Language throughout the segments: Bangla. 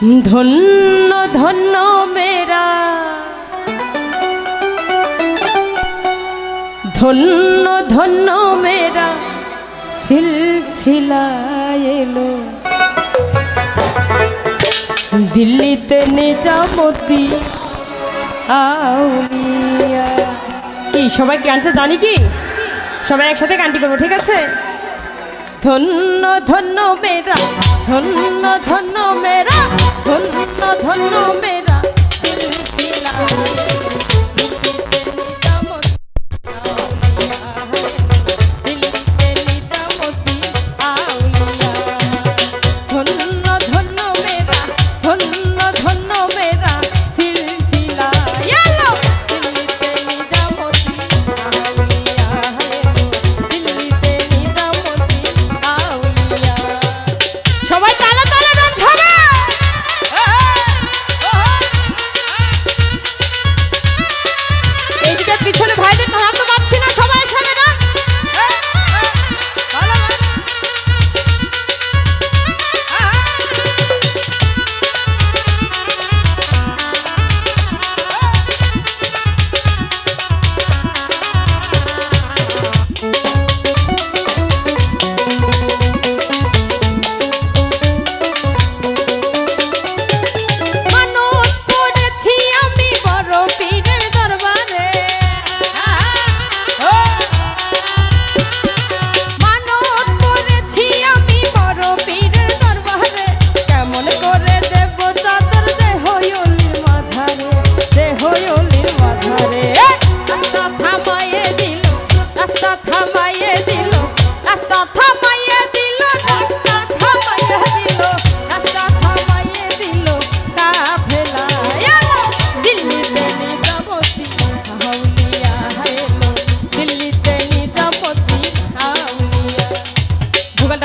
ধন্য ধন্য মেরা। ধন্য ধন্য মেরা সিলসিলা দিল্লিতে নিজামতি আউলিয়া। কি, সবাই গানটা জানি কি? সবাই একসাথে গানটি করব, ঠিক আছে? ধন্য ধন্য মেরা ধন্য ধন্য মেরা ধন্য ধন্য মেরা।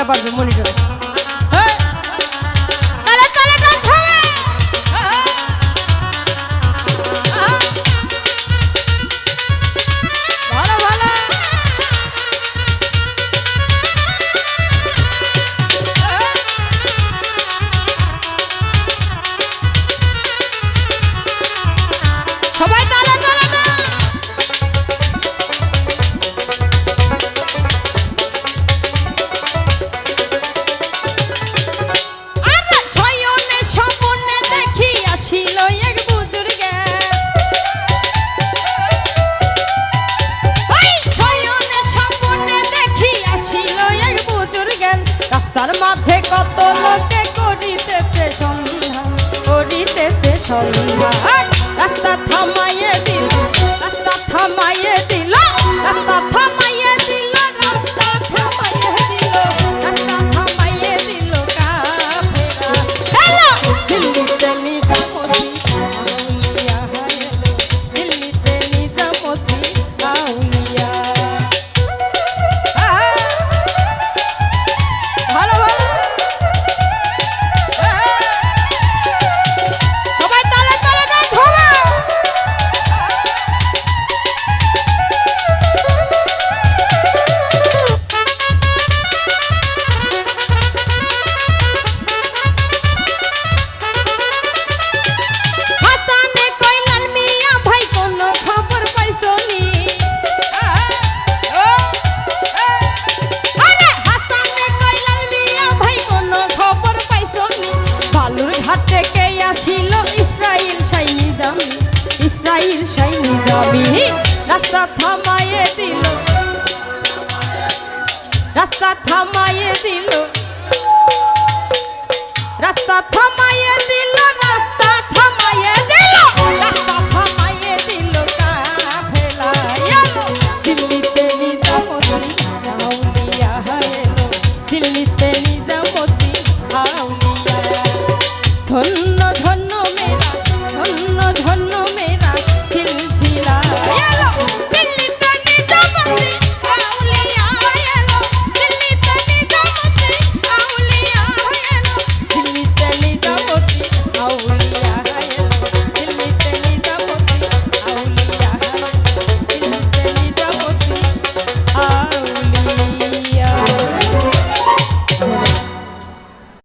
পারবে মনিটর মাঝে কত লোকে করিতেছে সন্ধান করিতেছে সন্ধান রাস্তা থামাইয়ে দিল, রাস্তা থামাইয়ে দিল, রাস্তা থামাইয়ে দিল, রাস্তা থামাইয়ে দিল, রাস্তা থামাইয়ে দিল কাফেরা হ্যালো, দিল্লিতে নিজামতি সাইনি রাস্তা থামাইয়ে দিল। রাস্তা থামাইয়ে দিল। রাস্তা থামাইয়ে দিল, রাস্তা থামাইয়ে দিল, রাস্তা থামাইয়ে দিল কাফেলা এলো দিল্লিতে নিজামতি আউলিয়া এলো দিল্লিতে নিজামতি আউলিয়া ধন্য